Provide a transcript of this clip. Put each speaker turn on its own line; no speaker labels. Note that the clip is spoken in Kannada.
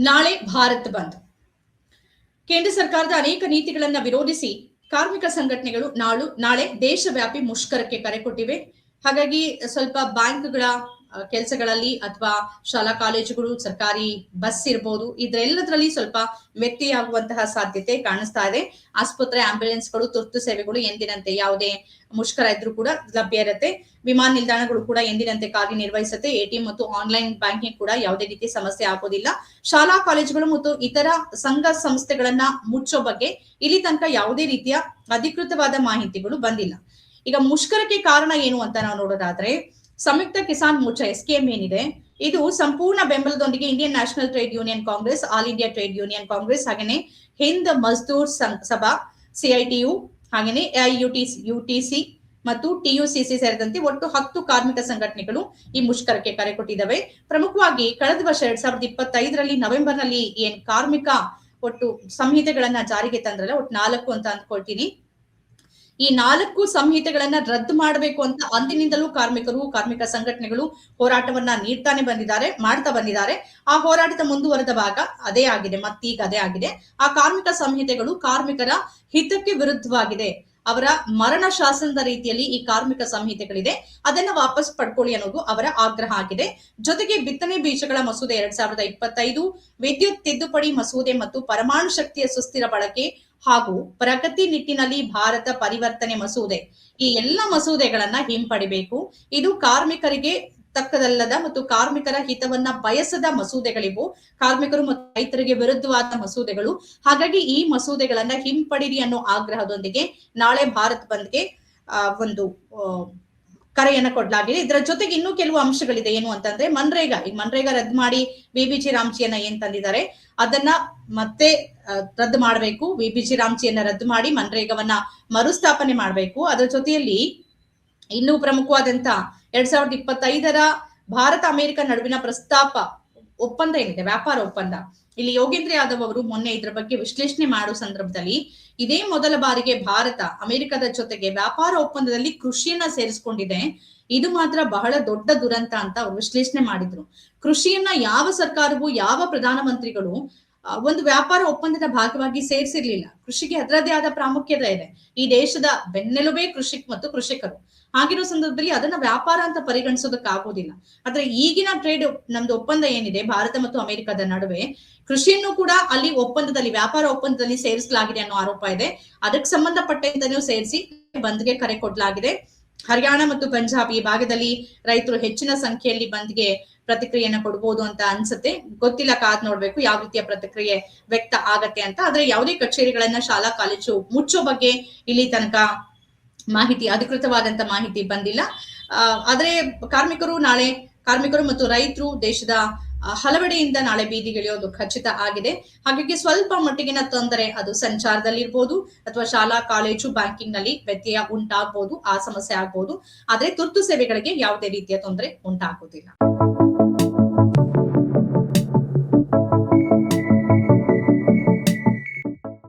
ನಾಳೆ ಭಾರತ್ ಬಂದ್. ಕೇಂದ್ರ ಸರ್ಕಾರದ ಅನೇಕ ನೀತಿಗಳನ್ನ ವಿರೋಧಿಸಿ ಕಾರ್ಮಿಕ ಸಂಘಟನೆಗಳು ನಾಳು, ನಾಳೆ ದೇಶವ್ಯಾಪಿ ಮುಷ್ಕರಕ್ಕೆ ಕರೆ ಕೊಟ್ಟಿವೆ. ಹಾಗಾಗಿ ಸ್ವಲ್ಪ ಬ್ಯಾಂಕ್ಗಳ ಕೆಲಸಗಳಲ್ಲಿ ಅಥವಾ ಶಾಲಾ ಕಾಲೇಜುಗಳು, ಸರ್ಕಾರಿ ಬಸ್ ಇರ್ಬೋದು, ಇದರೆಲ್ಲದರಲ್ಲಿ ಸ್ವಲ್ಪ ವ್ಯಕ್ತಿಯಾಗುವಂತಹ ಸಾಧ್ಯತೆ ಕಾಣಿಸ್ತಾ ಇದೆ. ಆಸ್ಪತ್ರೆ ಆಂಬ್ಯುಲೆನ್ಸ್ಗಳು ತುರ್ತು ಸೇವೆಗಳು ಎಂದಿನಂತೆ ಯಾವುದೇ ಮುಷ್ಕರ ಇದ್ರೂ ಕೂಡ ಲಭ್ಯ ಇರುತ್ತೆ. ವಿಮಾನ ನಿಲ್ದಾಣಗಳು ಕೂಡ ಎಂದಿನಂತೆ ಕಾರ್ಯನಿರ್ವಹಿಸುತ್ತೆ. ಎಟಿಎಂ ಮತ್ತು ಆನ್ಲೈನ್ ಬ್ಯಾಂಕಿಂಗ್ ಕೂಡ ಯಾವುದೇ ರೀತಿ ಸಮಸ್ಯೆ ಆಗೋದಿಲ್ಲ. ಶಾಲಾ ಕಾಲೇಜುಗಳು ಮತ್ತು ಇತರ ಸಂಘ ಸಂಸ್ಥೆಗಳನ್ನ ಮುಚ್ಚೋ ಬಗ್ಗೆ ಇಲ್ಲಿ ತನಕ ಯಾವುದೇ ರೀತಿಯ ಅಧಿಕೃತವಾದ ಮಾಹಿತಿಗಳು ಬಂದಿಲ್ಲ. ಈಗ ಮುಷ್ಕರಕ್ಕೆ ಕಾರಣ ಏನು ಅಂತ ನಾವು ನೋಡೋದಾದ್ರೆ Samyukta Kisan Morcha S K M ಏನಿದೆ? ಇದು ಸಂಪೂರ್ಣ ಬೆಂಬಲದೊಂದಿಗೆ Indian National Trade Union Congress All India Trade Union Congress ಹಾಗೇನೆ ಹಿಂದ್ ಮಜ್ದೂರ್ ಸಭಾ ಸಿಐಟಿಯು ಹಾಗೇನೆ ಯುಟಿಸಿ ಯುಟಿಸಿ ಮತ್ತು ಟಿಯುಸಿಸಿ ಸೇರಿದಂತೆ ಒಟ್ಟು ಹತ್ತು ಕಾರ್ಮಿಕ ಸಂಘಟನೆಗಳು ಈ ಮುಷ್ಕರಕ್ಕೆ ಕರೆ ಕೊಟ್ಟಿದ್ದಾವೆ. ಪ್ರಮುಖವಾಗಿ ಕಳೆದ ವರ್ಷ ಎರಡ್ ಸಾವಿರದ ಇಪ್ಪತ್ತೈದರಲ್ಲಿ ನವೆಂಬರ್ನಲ್ಲಿ ಏನ್ ಕಾರ್ಮಿಕ ಒಟ್ಟು ಸಂಹಿತೆಗಳನ್ನ ಜಾರಿಗೆ ತಂದ್ರಲ್ಲ, ಒಟ್ಟು ನಾಲ್ಕು ಅಂತ ಅಂದ್ಕೊಳ್ತೀನಿ. ಈ ನಾಲ್ಕು ಸಂಹಿತೆಗಳನ್ನ ರದ್ದು ಮಾಡಬೇಕು ಅಂತ ಅಂದಿನಿಂದಲೂ ಕಾರ್ಮಿಕರು, ಕಾರ್ಮಿಕ ಸಂಘಟನೆಗಳು ಹೋರಾಟವನ್ನ ನೀಡ್ತಾನೆ ಬಂದಿದ್ದಾರೆ, ಮಾಡ್ತಾ ಬಂದಿದ್ದಾರೆ. ಆ ಹೋರಾಟದ ಮುಂದುವರೆದ ಭಾಗ ಅದೇ ಆಗಿದೆ, ಮತ್ತೀಗ ಅದೇ ಆಗಿದೆ. ಆ ಕಾರ್ಮಿಕ ಸಂಹಿತೆಗಳು ಕಾರ್ಮಿಕರ ಹಿತಕ್ಕೆ ವಿರುದ್ಧವಾಗಿದೆ. ಅವರ ಮರಣ ಶಾಸನದ ರೀತಿಯಲ್ಲಿ ಈ ಕಾರ್ಮಿಕ ಸಂಹಿತೆಗಳಿದೆ. ಅದನ್ನ ವಾಪಸ್ ಪಡ್ಕೊಳ್ಳಿ ಅನ್ನೋದು ಅವರ ಆಗ್ರಹ ಆಗಿದೆ. ಜೊತೆಗೆ ಬಿತ್ತನೆ ಬೀಜಗಳ ಮಸೂದೆ ಎರಡ್ ಸಾವಿರದ ಇಪ್ಪತ್ತೈದು, ವಿದ್ಯುತ್ ತಿದ್ದುಪಡಿ ಮಸೂದೆ ಮತ್ತು ಪರಮಾಣು ಶಕ್ತಿಯ ಸುಸ್ಥಿರ ಬಳಕೆ ಹಾಗೂ ಪ್ರಗತಿ ನಿಟ್ಟಿನಲ್ಲಿ ಭಾರತ ಪರಿವರ್ತನೆ ಮಸೂದೆ. ಈ ಎಲ್ಲ ಮಸೂದೆಗಳನ್ನ ಹಿಂಪಡಿಬೇಕು. ಇದು ಕಾರ್ಮಿಕರಿಗೆ ತಕ್ಕದಲ್ಲದ ಮತ್ತು ಕಾರ್ಮಿಕರ ಹಿತವನ್ನ ಬಯಸದ ಮಸೂದೆಗಳಿವು. ಕಾರ್ಮಿಕರು ಮತ್ತು ರೈತರಿಗೆ ವಿರುದ್ಧವಾದ ಮಸೂದೆಗಳು. ಹಾಗಾಗಿ ಈ ಮಸೂದೆಗಳನ್ನ ಹಿಂಪಡಿರಿ ಅನ್ನೋ ಆಗ್ರಹದೊಂದಿಗೆ ನಾಳೆ ಭಾರತ್ ಬಂದ್ಗೆ ಒಂದು ಕರೆಯನ್ನ ಕೊಡ್ಲಾಗಿದೆ ಇದರ ಜೊತೆಗೆ ಇನ್ನೂ ಕೆಲವು ಅಂಶಗಳಿದೆ. ಏನು ಅಂತಂದ್ರೆ, ಮನ್ರೇಗಾ. ಈಗ ಮನ್ರೇಗಾ ರದ್ದು ಮಾಡಿ ವಿ ಬಿ ಜಿ ರಾಮ್ಜಿಯನ್ನ ಏನ್ ತಂದಿದ್ದಾರೆ? ಅದನ್ನ ಮತ್ತೆ ರದ್ದು ಮಾಡಬೇಕು. ಜಿ ರಾಮ್ಜಿಯನ್ನ ರದ್ದು ಮಾಡಿ ಮನ್ರೇಗಾವನ್ನ ಮರುಸ್ಥಾಪನೆ ಮಾಡಬೇಕು. ಅದರ ಜೊತೆಯಲ್ಲಿ ಇನ್ನೂ ಪ್ರಮುಖವಾದಂತ ಎರಡ್ ಸಾವಿರದ ಇಪ್ಪತ್ತೈದರ ಭಾರತ ಅಮೆರಿಕ ನಡುವಿನ ಪ್ರಸ್ತಾಪ ಒಪ್ಪಂದ ಏನಿದೆ, ವ್ಯಾಪಾರ ಒಪ್ಪಂದ. ಇಲ್ಲಿ ಯೋಗೇಂದ್ರ ಯಾದವ್ ಅವರು ಮೊನ್ನೆ ಇದ್ರ ಬಗ್ಗೆ ವಿಶ್ಲೇಷಣೆ ಮಾಡೋ ಸಂದರ್ಭದಲ್ಲಿ ಇದೇ ಮೊದಲ ಬಾರಿಗೆ ಭಾರತ ಅಮೆರಿಕದ ಜೊತೆಗೆ ವ್ಯಾಪಾರ ಒಪ್ಪಂದದಲ್ಲಿ ಕೃಷಿಯನ್ನ ಸೇರಿಸ್ಕೊಂಡಿದೆ. ಇದು ಮಾತ್ರ ಬಹಳ ದೊಡ್ಡ ದುರಂತ ಅಂತ ಅವರು ವಿಶ್ಲೇಷಣೆ ಮಾಡಿದ್ರು. ಕೃಷಿಯನ್ನ ಯಾವ ಸರ್ಕಾರವು, ಯಾವ ಪ್ರಧಾನಮಂತ್ರಿಗಳು ಒಂದು ವ್ಯಾಪಾರ ಒಪ್ಪಂದದ ಭಾಗವಾಗಿ ಸೇರಿಸಿರ್ಲಿಲ್ಲ. ಕೃಷಿಗೆ ಅದರದೇ ಆದ ಪ್ರಾಮುಖ್ಯತೆ ಇದೆ. ಈ ದೇಶದ ಬೆನ್ನೆಲುಬೇ ಕೃಷಿ ಮತ್ತು ಕೃಷಿಕರು. ಆಗಿರೋ ಸಂದರ್ಭದಲ್ಲಿ ಅದನ್ನ ವ್ಯಾಪಾರ ಅಂತ ಪರಿಗಣಿಸೋದಕ್ಕಾಗೋದಿಲ್ಲ. ಆದ್ರೆ ಈಗಿನ ಟ್ರೇಡ್ ನಮ್ದು ಒಪ್ಪಂದ ಏನಿದೆ, ಭಾರತ ಮತ್ತು ಅಮೆರಿಕದ ನಡುವೆ, ಕೃಷಿಯನ್ನು ಕೂಡ ಅಲ್ಲಿ ಒಪ್ಪಂದದಲ್ಲಿ, ವ್ಯಾಪಾರ ಒಪ್ಪಂದದಲ್ಲಿ ಸೇರಿಸಲಾಗಿದೆ ಅನ್ನೋ ಆರೋಪ ಇದೆ. ಅದಕ್ಕೆ ಸಂಬಂಧಪಟ್ಟಂತೆನೂ ಸೇರಿಸಿ ಬಂದ್ಗೆ ಕರೆ ಕೊಡಲಾಗಿದೆ. ಹರಿಯಾಣ ಮತ್ತು ಪಂಜಾಬ್ ಈ ಭಾಗದಲ್ಲಿ ರೈತರು ಹೆಚ್ಚಿನ ಸಂಖ್ಯೆಯಲ್ಲಿ ಬಂದ್ಗೆ ಪ್ರತಿಕ್ರಿಯೆಯನ್ನ ಕೊಡ್ಬೋದು ಅಂತ ಅನ್ಸುತ್ತೆ. ಗೊತ್ತಿಲ್ಲ ಕಾದ್ ನೋಡ್ಬೇಕು ಯಾವ ರೀತಿಯ ಪ್ರತಿಕ್ರಿಯೆ ವ್ಯಕ್ತ ಆಗತ್ತೆ ಅಂತ. ಆದ್ರೆ ಯಾವುದೇ ಕಚೇರಿಗಳನ್ನ ಶಾಲಾ, ಕಾಲೇಜು ಮುಚ್ಚೋ ಬಗ್ಗೆ ಇಲ್ಲಿ ತನಕ ಮಾಹಿತಿ, ಅಧಿಕೃತವಾದಂತ ಮಾಹಿತಿ ಬಂದಿಲ್ಲ. ಆದ್ರೆ ಕಾರ್ಮಿಕರು ನಾಳೆ, ಕಾರ್ಮಿಕರು ಮತ್ತು ರೈತರು ದೇಶದ ಹಲವೆಡೆಯಿಂದ ನಾಳೆ ಬೀದಿಗಿಳಿಯೋದು ಖಚಿತ ಆಗಿದೆ. ಹಾಗಾಗಿ ಸ್ವಲ್ಪ ಮಟ್ಟಿಗಿನ ತೊಂದರೆ ಅದು ಸಂಚಾರದಲ್ಲಿರ್ಬೋದು ಅಥವಾ ಶಾಲಾ, ಕಾಲೇಜು ಬ್ಯಾಂಕಿಂಗ್ನಲ್ಲಿ ವ್ಯತ್ಯಯ ಉಂಟಾಗಬಹುದು ಆ ಸಮಸ್ಯೆ ಆಗ್ಬಹುದು ಆದ್ರೆ ತುರ್ತು ಸೇವೆಗಳಿಗೆ ಯಾವುದೇ ರೀತಿಯ ತೊಂದರೆ ಉಂಟಾಗೋದಿಲ್ಲ.